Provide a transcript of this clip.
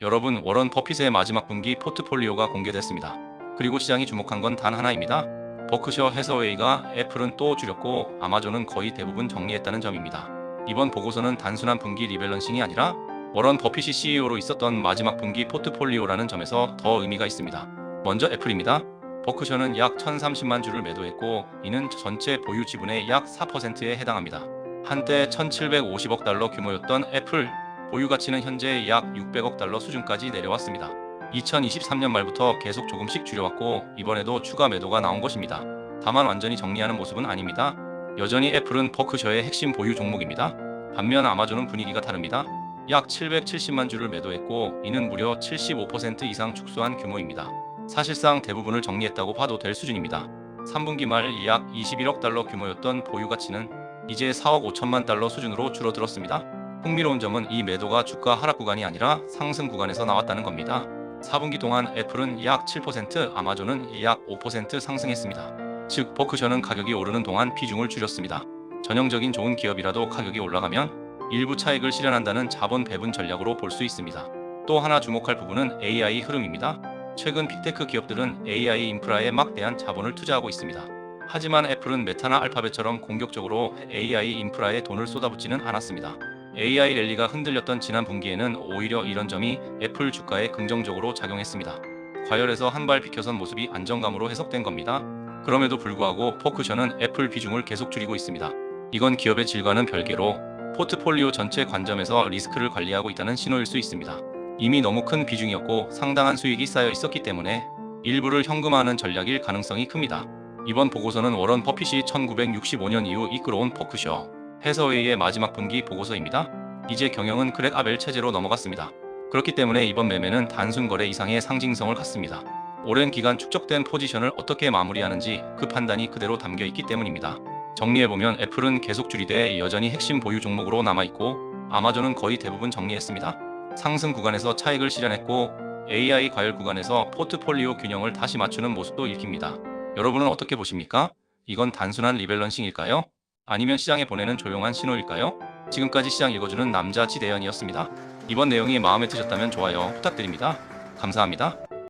여러분 워런 버핏의 마지막 분기 포트폴리오가 공개됐습니다. 그리고 시장이 주목한 건 단 하나입니다. 버크셔 해서웨이가 애플은 또 줄였고 아마존은 거의 대부분 정리했다는 점입니다. 이번 보고서는 단순한 분기 리밸런싱이 아니라 워런 버핏이 CEO로 있었던 마지막 분기 포트폴리오라는 점에서 더 의미가 있습니다. 먼저 애플입니다. 버크셔는 약 1030만 주를 매도했고 이는 전체 보유 지분의 약 4%에 해당합니다. 한때 1750억 달러 규모였던 애플 보유 가치는 현재 약 600억 달러 수준까지 내려왔습니다. 2023년 말부터 계속 조금씩 줄여왔고 이번에도 추가 매도가 나온 것입니다. 다만 완전히 정리하는 모습은 아닙니다. 여전히 애플은 버크셔의 핵심 보유 종목입니다. 반면 아마존은 분위기가 다릅니다. 약 770만 주를 매도했고 이는 무려 75% 이상 축소한 규모입니다. 사실상 대부분을 정리했다고 봐도 될 수준입니다. 3분기 말 약 21억 달러 규모였던 보유 가치는 이제 4억 5천만 달러 수준으로 줄어들었습니다. 흥미로운 점은 이 매도가 주가 하락 구간이 아니라 상승 구간에서 나왔다는 겁니다. 4분기 동안 애플은 약 7%, 아마존은 약 5% 상승했습니다. 즉, 버크셔는 가격이 오르는 동안 비중을 줄였습니다. 전형적인 좋은 기업이라도 가격이 올라가면 일부 차익을 실현한다는 자본 배분 전략으로 볼 수 있습니다. 또 하나 주목할 부분은 AI 흐름입니다. 최근 빅테크 기업들은 AI 인프라에 막대한 자본을 투자하고 있습니다. 하지만 애플은 메타나 알파벳처럼 공격적으로 AI 인프라에 돈을 쏟아붓지는 않았습니다. AI 랠리가 흔들렸던 지난 분기에는 오히려 이런 점이 애플 주가에 긍정적으로 작용했습니다. 과열에서 한 발 비켜선 모습이 안정감으로 해석된 겁니다. 그럼에도 불구하고 포크셔는 애플 비중을 계속 줄이고 있습니다. 이건 기업의 질과는 별개로 포트폴리오 전체 관점에서 리스크를 관리하고 있다는 신호일 수 있습니다. 이미 너무 큰 비중이었고 상당한 수익이 쌓여 있었기 때문에 일부를 현금화하는 전략일 가능성이 큽니다. 이번 보고서는 워런 버핏이 1965년 이후 이끌어온 포크셔 해서웨이의 마지막 분기 보고서입니다. 이제 경영은 크랙 아벨 체제로 넘어갔습니다. 그렇기 때문에 이번 매매는 단순 거래 이상의 상징성을 갖습니다. 오랜 기간 축적된 포지션을 어떻게 마무리하는지 그 판단이 그대로 담겨 있기 때문입니다. 정리해보면 애플은 계속 줄이되 여전히 핵심 보유 종목으로 남아있고 아마존은 거의 대부분 정리했습니다. 상승 구간에서 차익을 실현했고 AI 과열 구간에서 포트폴리오 균형을 다시 맞추는 모습도 읽힙니다. 여러분은 어떻게 보십니까? 이건 단순한 리밸런싱일까요? 아니면 시장에 보내는 조용한 신호일까요? 지금까지 시장 읽어주는 남자 지대현이었습니다. 이번 내용이 마음에 드셨다면 좋아요 부탁드립니다. 감사합니다.